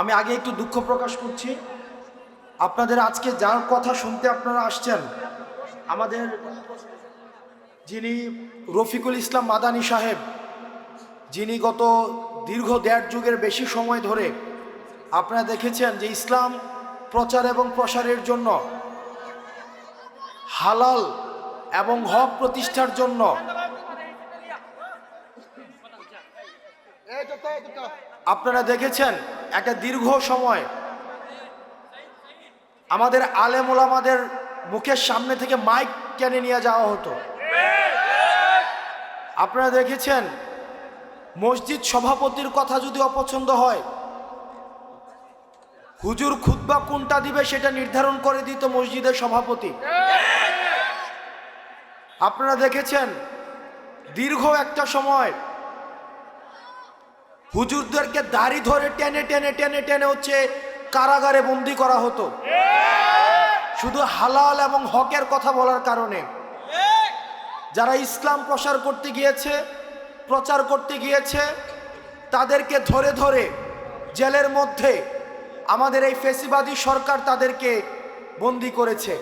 আমি আগে একটু দুঃখ প্রকাশ করছি। আপনাদের আজকে যার কথা শুনতে আপনারা আসছেন, আমাদের যিনি রফিকুল ইসলাম মাদানী সাহেব, যিনি গত দীর্ঘ দেড় যুগের বেশি সময় ধরে আপনারা দেখেছেন যে ইসলাম প্রচার এবং প্রসারের জন্য, হালাল এবং হক প্রতিষ্ঠার জন্য আপনারা দেখেছেন একটা দীর্ঘ সময় আমাদের আলেম ওলামাদের মুখের সামনে থেকে মাইক কেনে নিয়ে যাওয়া হতো। আপনারা দেখেছেন, মসজিদ সভাপতির কথা যদি অপছন্দ হয়, হুজুর খুতবা কোনটা দিবে সেটা নির্ধারণ করে দিত মসজিদের সভাপতি। আপনারা দেখেছেন, দীর্ঘ একটা সময় হুজুরদেরকে দাড়ি ধরে টেনে টেনে টেনে টেনে হচ্ছে কারাগারে বন্দি করা হতো। শুধু হালাল এবং হকের কথা বলার কারণে। যারা ইসলাম প্রসার করতে গিয়েছে, প্রচার করতে গিয়েছে, তাদেরকে ধরে ধরে জেলের মধ্যে আমাদের এই ফেসিবাদী সরকার তাদেরকে বন্দি করেছে।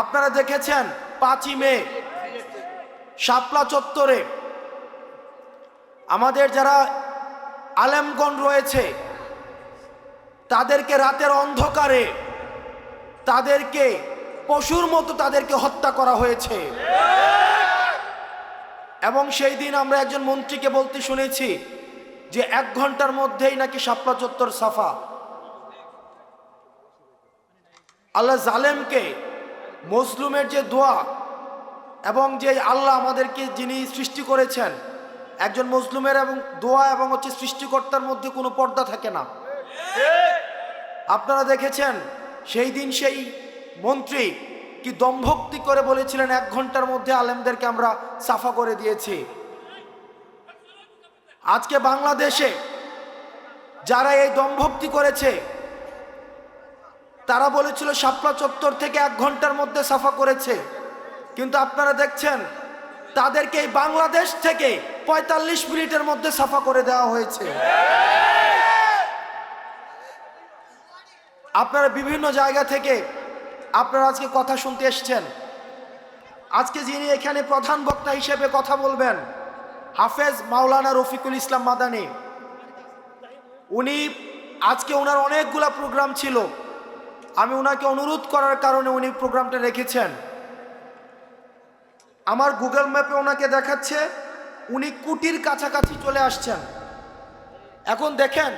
আপনারা দেখেছেন পাঁচই মে, শাপলা চত্বরে আমাদের যারা আলেমগণ রয়েছে। তাদেরকে রাতের অন্ধকারে তাদেরকে, পশুর মতো তাদেরকে হত্যা করা হয়েছে। এবং সেই দিন আমরা একজন মন্ত্রীকে বলতে শুনেছি যে এক ঘণ্টার মধ্যেই নাকি শাপলা চত্বর সাফা। আল্লাহ জালেমকে, মজলুমের যে দোয়া এবং যে আল্লাহ আমাদেরকে যিনি সৃষ্টি করেছেন একজন মজলুমের এবং দোয়া এবং হচ্ছে সৃষ্টিকর্তার মধ্যে কোনো পর্দা থাকে না। আপনারা দেখেছেন, সেই দিন সেই মন্ত্রী কি দম্ভক্তি করে বলেছিলেন, এক ঘণ্টার মধ্যে আলেমদেরকে আমরা সাফা করে দিয়েছি। আজকে বাংলাদেশে যারা এই দম্ভক্তি করেছে, তারা বলেছিল, শাপলা চত্বর থেকে এক ঘণ্টার মধ্যে সাফা করেছে। কিন্তু আপনারা দেখছেন তাদেরকে এই বাংলাদেশ থেকে পঁয়তাল্লিশ মিনিটের মধ্যে সাফা করে দেওয়া হয়েছে। আপনারা বিভিন্ন জায়গা থেকে আপনারা আজকে কথা শুনতে এসছেন। আজকে যিনি এখানে প্রধান বক্তা হিসেবে কথা বলবেন, হাফেজ মাওলানা রফিকুল ইসলাম মাদানী। উনি আজকে ওনার অনেকগুলা প্রোগ্রাম ছিল। আমি ওনাকে অনুরোধ করার কারণে উনি প্রোগ্রামটা রেখেছেন। আমার গুগল ম্যাপে ওনাকে দেখাচ্ছে, উনি কুটির কাছাকাছি চলে আসছেন। এখন দেখেন,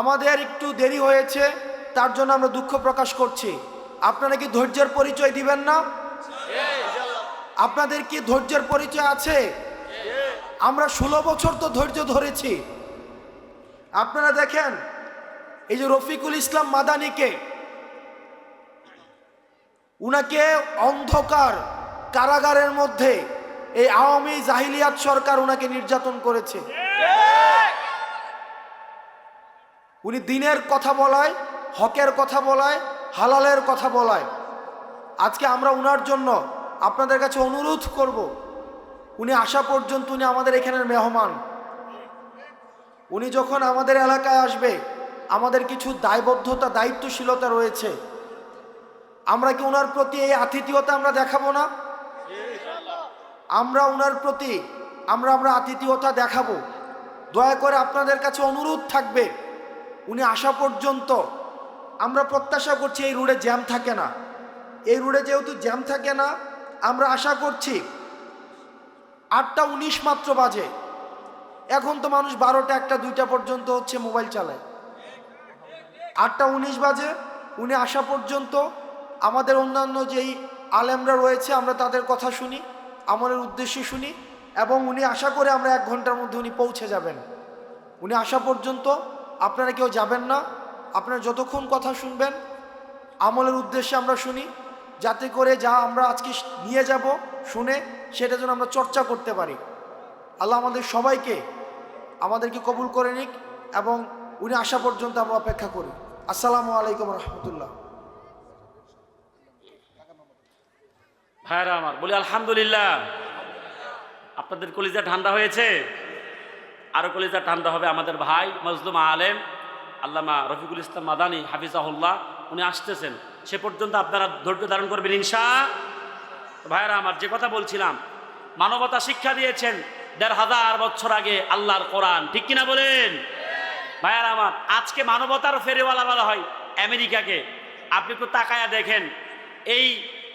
আমাদের একটু দেরি হয়েছে, তার জন্য আমরা দুঃখ প্রকাশ করছি। আপনারা কি ধৈর্যের পরিচয় দিবেন না? আপনাদের কি ধৈর্যের পরিচয় আছে? আমরা ষোলো বছর তো ধৈর্য ধরেছি। আপনারা দেখেন, এই যে রফিকুল ইসলাম মাদানিকে, উনাকে অন্ধকার কারাগারের মধ্যে এই আওয়ামী জাহিলিয়াত সরকার ওনাকে নির্যাতন করেছে। উনি দিনের কথা বলায়, হকের কথা বলায়, হালালের কথা বলায়। আজকে আমরা উনার জন্য আপনাদের কাছে অনুরোধ করব, উনি আসা পর্যন্ত উনি আমাদের এখানের মেহমান। উনি যখন আমাদের এলাকায় আসবে, আমাদের কিছু দায়বদ্ধতা, দায়িত্বশীলতা রয়েছে। আমরা কি ওনার প্রতি এই আতিথিয়তা আমরা দেখাবো না? আমরা ওনার প্রতি, আমরা আমরা আতিথিয়তা দেখাবো। দয়া করে আপনাদের কাছে অনুরোধ থাকবে, উনি আসা পর্যন্ত আমরা প্রত্যাশা করছি এই রোডে জ্যাম থাকে না। এই রোডে যেহেতু জ্যাম থাকে না, আমরা আশা করছি আটটা উনিশ মাত্র বাজে। এখন তো মানুষ বারোটা একটা দুইটা পর্যন্ত হচ্ছে মোবাইল চালায়। আটটা উনিশ বাজে, উনি আসা পর্যন্ত আমাদের অন্যান্য যেই আলেমরা রয়েছে, আমরা তাদের কথা শুনি। আমাদের উদ্দেশ্যে শুনি এবং উনি আশা করে আমরা এক ঘণ্টার মধ্যে উনি পৌঁছে যাবেন। উনি আসা পর্যন্ত আপনারা কেউ যাবেন না। আপনারা যতক্ষণ কথা শুনবেন, আমলের উদ্দেশ্যে আমরা শুনি, যাতে করে যা আমরা আজকে নিয়ে যাব, শুনে সেটা যেন আমরা চর্চা করতে পারি। আল্লাহ আমাদের সবাইকে আমাদেরকে কবুল করে নিক এবং উনি আসা পর্যন্ত আমরা অপেক্ষা করি। আসসালামু আলাইকুম রহমতুল্লাহ। ভাইরা আমার, বলি আলহামদুলিল্লাহ। আপনাদের কলিজা ঠান্ডা হয়েছে? আরও কলিজা ঠান্ডা হবে আমাদের ভাই মজলুম আলেম, আল্লামা রফিকুল ইসলাম মাদানী, হাফিজাহুল্লাহ, উনি আসতেছেন। সে পর্যন্ত আপনারা ধৈর্য ধারণ করবেন ইনশা। ভাইরা আমার, যে কথা বলছিলাম, মানবতা শিক্ষা দিয়েছেন দেড় হাজার বছর আগে আল্লাহর কোরআন, ঠিক কিনা বলেন? ভাইয়ার আমার, আজকে মানবতার ফেরিওয়ালা বলা হয় আমেরিকাকে। আপনি একটু তাকায়া দেখেন, এই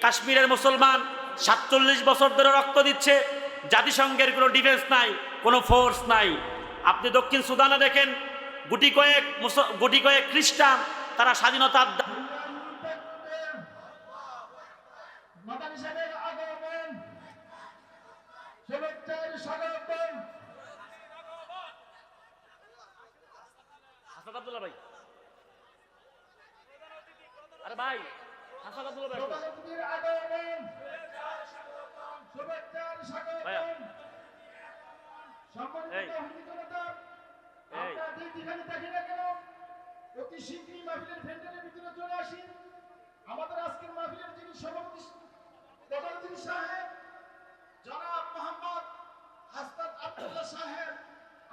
কাশ্মীরের মুসলমান সাতচল্লিশ বছর ধরে রক্ত দিচ্ছে জাতিসংঘের কোনো ডিফেন্স নাই কোনো ফোর্স নাই। আপনি দক্ষিণ সুদানে দেখেন গুটি কয়েক গুটি কয়েক খ্রিস্টান তারা স্বাধীনতার আব্দুল্লাহ ভাই। আরে ভাই অতি শীঘ্রই মাহফিলের ভেন্ডারের ভিতরে চলে আসি। আমাদের আজকের মাহফিলের যিনি সভাপতি প্রধান সাহেব জনাব মোহাম্মদ আব্দুল্লাহ সাহেব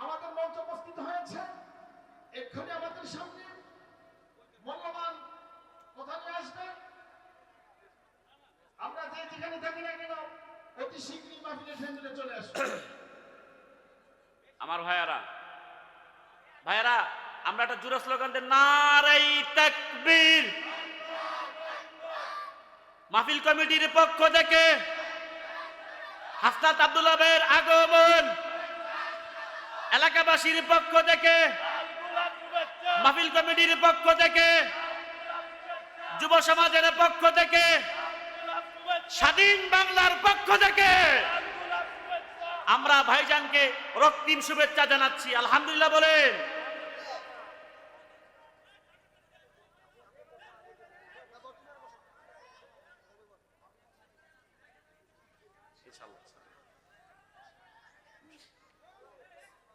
আমাদের মঞ্চে উপস্থিত হয়েছেন। এক্ষুনি আমাদের সামনে মূল্যবান কথা নিয়ে আসবেন আমরা যে যেখানে থাকি না কেন অতি শীঘ্রই আমার ভাইয়ারা ভাইয়ারা, আমরা একটা জুড়ে স্লোগান দেন নারাই তাকবীর। মাহফিল কমিটির পক্ষ থেকে হাসনাত আব্দুল্লাহ আগমন। এলাকাবাসীর পক্ষ থেকে, মাহফিল কমিটির পক্ষ থেকে, যুব সমাজের পক্ষ থেকে স্বাধীন বাংলার পক্ষ থেকে আমরা ভাইজানকে রক্তিম শুভেচ্ছা জানাচ্ছি। আলহামদুলিল্লাহ বলেন।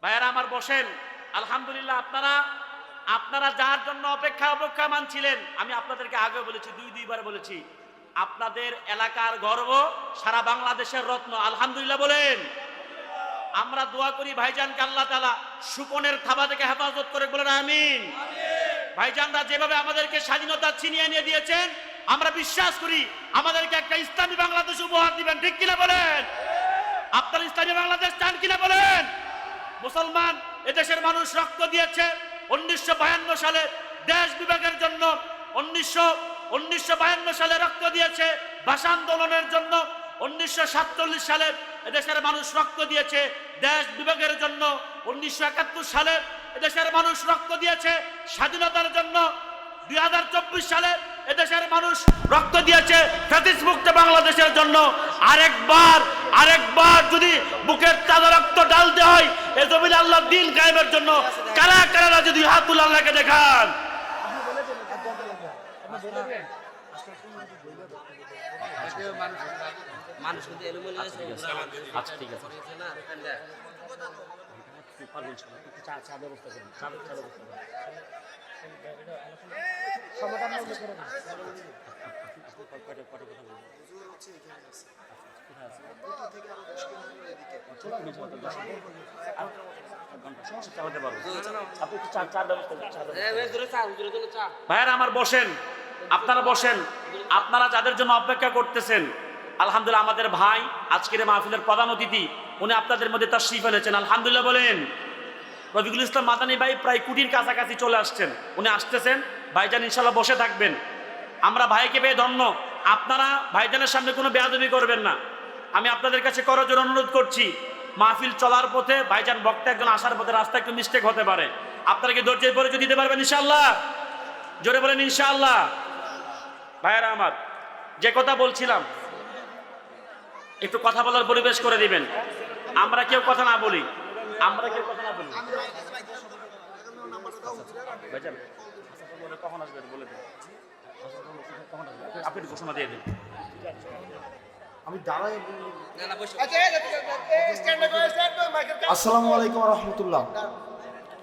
ভাইয়ারা আমার বসেন। আলহামদুলিল্লাহ আপনারা আপনারা যার জন্য অপেক্ষা অপেক্ষা মানছিলেন, আমি আপনাদেরকে আগে বলেছি দুই দুইবার বলেছি। আপনাদের এলাকার গর্ব, সারা বাংলাদেশের রত্ন। আলহামদুলিল্লাহ বলেন। আমরা দোয়া করি ভাইজানকে আল্লাহ তালা সুপনের থাবা থেকে হেফাজত করে বলেন, আমিন। ভাইজানরা যেভাবে আমাদেরকে স্বাধীনতা ছিনিয়ে নিয়ে দিয়েছেন, আমরা বিশ্বাস করি আমাদেরকে একটা ইসলামী বাংলাদেশ উপহার দিবেন, ঠিক কিনা বলেন? আপনার ইসলামী বাংলাদেশ চান কিনা বলেন? মুসলমান এদেশের মানুষ রক্ত দিয়েছে। উনিশশো বায়ান্ন সালে দেশ বিভাগের জন্য উনিশশো উনিশশো বায়ান্ন সালে রক্ত দিয়েছে ভাষা আন্দোলনের জন্য। উনিশশো সাতচল্লিশ সালে এদেশের মানুষ রক্ত দিয়েছে দেশ বিভাগের জন্য। উনিশশো একাত্তর সালে এদেশের মানুষ রক্ত দিয়েছে স্বাধীনতার জন্য। দুই হাজার চব্বিশ সালে এদেশের মানুষ রক্ত দিয়েছে মুক্ত বাংলাদেশের জন্য। আরেকবার আরেকবার যদি বুকের তাজা রক্ত ডালতে হয়, এ জমিনে আল্লাহ দিন কায়েমের জন্য। কারা কারা যদি হাতুল আল্লাহকে দেখান। মানুষ কিন্তু এলোমেলো আচ্ছা ঠিক আছে। চা ব্যবস্থা করুন চা ব্যবস্থা করুন চা ভাইয়েরা আমার বসেন। আপনারা বসেন। আপনারা যাদের জন্য অপেক্ষা করতেছেন, আলহামদুলিল্লাহ আমাদের ভাই আজকের মাহফিলের প্রধান অতিথি, উনি আপনাদের মধ্যে তার শিফ এনেছেন। আলহামদুলিল্লাহ বলেন, রফিকুল ইসলাম মাদানী ভাই প্রায় কুটির কাছাকাছি চলে আসছেন। উনি আসতেছেন, ভাইজান ইনশাল্লাহ বসে থাকবেন। আমরা ভাইকে পেয়ে ধন্য, আপনারা ভাইজানের সামনে কোনো বেয়াদবি করবেন না। আমি আপনাদের কাছে করজোর অনুরোধ করছি, মাহফিল চলার পথে ভাইজান বক্তা একজন আসার পথে রাস্তা একটু মিস্টেক হতে পারে। আপনারা কি ধৈর্যের পরিচয় দিতে পারবেন ইনশাল্লাহ জোরে বলেন ইনশাআল্লাহ। ভাইয়েরা আমার যে কথা বলছিলাম একটু কথা বলার পরিবেশ করে দিবেন। আমরা কেউ কথা না বলি। আমরা কেউ কথা না বলি। কখন আসবেন বলে দিন। আপনি- আপনি একটু ঘোষণা দিয়ে দিন। আমি দাঁড়াই না না বসে আসসালামু আলাইকুম রহমতুল্লাহ।